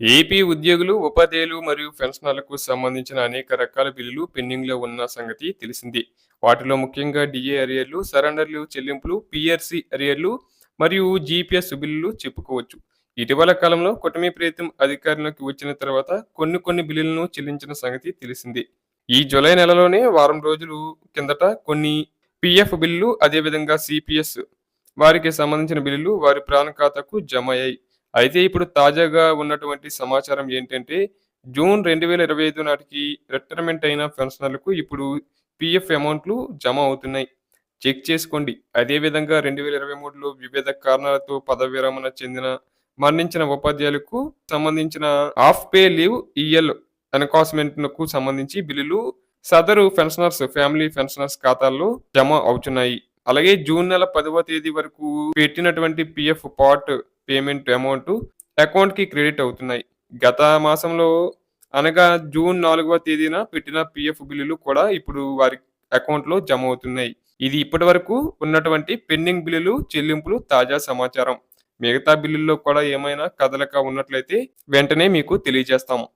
AP ఉద్యోగులు ఉపాధ్యాయులు మరియు పెన్షనర్లకు సంబంధించిన అనేక రకాల బిల్లులు పెండింగ్లో ఉన్న సంగతి తెలిసింది. వాటిలో ముఖ్యంగా డిఏ అరియర్లు సరెండర్లు చెల్లింపులు పిఆర్సి అరియర్లు మరియు జీపీఎస్ బిల్లులు చెప్పుకోవచ్చు. ఇటీవల కాలంలో కుటుంబ ప్రయత్నం అధికారంలోకి వచ్చిన తర్వాత కొన్ని కొన్ని బిల్లులను చెల్లించిన సంగతి తెలిసింది. ఈ జూలై నెలలోనే వారం రోజులు కిందట కొన్ని పిఎఫ్ బిల్లులు అదేవిధంగా సిపిఎస్ వారికి సంబంధించిన బిల్లులు వారి ప్రాణ ఖాతాకు జమ అయ్యాయి. అయితే ఇప్పుడు తాజాగా ఉన్నటువంటి సమాచారం ఏంటంటే జూన్ రెండు వేల ఇరవై ఐదు నాటికి రిటైర్మెంట్ అయిన పెన్షనర్లకు ఇప్పుడు పిఎఫ్ అమౌంట్లు జమ అవుతున్నాయి. చెక్ చేసుకోండి. అదేవిధంగా రెండు వేల ఇరవై మూడులో వివిధ కారణాలతో పదవి విరమణ చెందిన మరణించిన ఉపాధ్యాయులకు సంబంధించిన ఆఫ్ పే లీవ్ ఈఎల్కు సంబంధించి బిల్లులు సదరు పెన్షనర్స్ ఫ్యామిలీ పెన్షనర్స్ ఖాతాల్లో జమ అవుతున్నాయి అలాగే జూన్ నెల పదవ తేదీ వరకు పెట్టినటువంటి పిఎఫ్ పార్ట్ పేమెంట్ అమౌంట్ అకౌంట్కి క్రెడిట్ అవుతున్నాయి. గత మాసంలో అనగా జూన్ నాలుగవ తేదీన పెట్టిన పిఎఫ్ బిల్లులు కూడా ఇప్పుడు వారి అకౌంట్లో జమ అవుతున్నాయి. ఇది ఇప్పటి వరకు ఉన్నటువంటి పెండింగ్ బిల్లులు చెల్లింపులు తాజా సమాచారం. మిగతా బిల్లుల్లో కూడా ఏమైనా కదలక ఉన్నట్లయితే వెంటనే మీకు తెలియజేస్తాము.